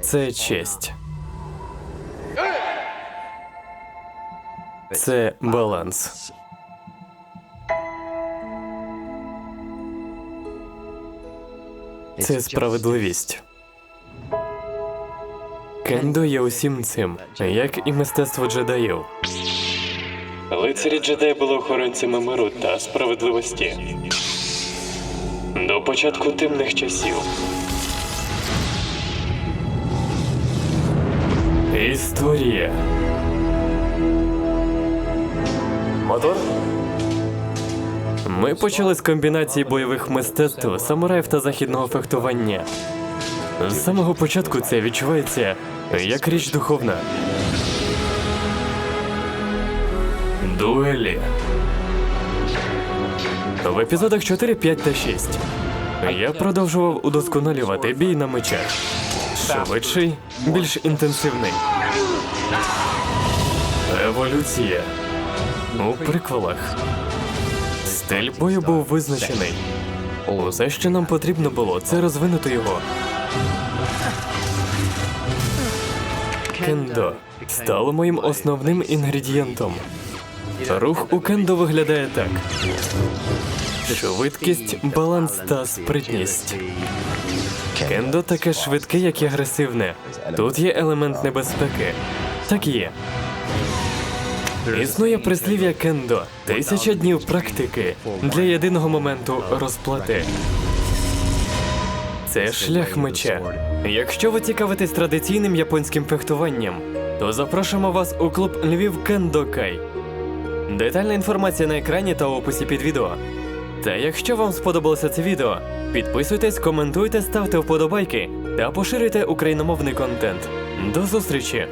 Це честь. Це баланс. Це справедливість. Кендо є усім цим, як і мистецтво джедаїв. Лицарі джедаї були охоронцями миру та справедливості. До початку темних часів. Історія. Мотор? Ми почали з комбінації бойових мистецтв, самураїв та західного фехтування. З самого початку це відчувається як річ духовна. Дуелі. В епізодах 4, 5 та 6 я продовжував удосконалювати бій на мечах. Швидший, більш інтенсивний. Еволюція. У приквелах. Стиль бою був визначений. Усе, що нам потрібно було, це розвинути його. Кендо стало моїм основним інгредієнтом. Рух у кендо виглядає так: швидкість, баланс та спритність. Кендо таке швидке, як і агресивне. Тут є елемент небезпеки. Так і є. Існує прислів'я кендо тисяча днів практики для єдиного моменту розплати. Це шлях меча. Якщо ви цікавитесь традиційним японським фехтуванням, то запрошуємо вас у клуб Львів Кендокай. Детальна інформація на екрані та описі під відео. Та якщо вам сподобалося це відео, підписуйтесь, коментуйте, ставте вподобайки та поширюйте україномовний контент. До зустрічі!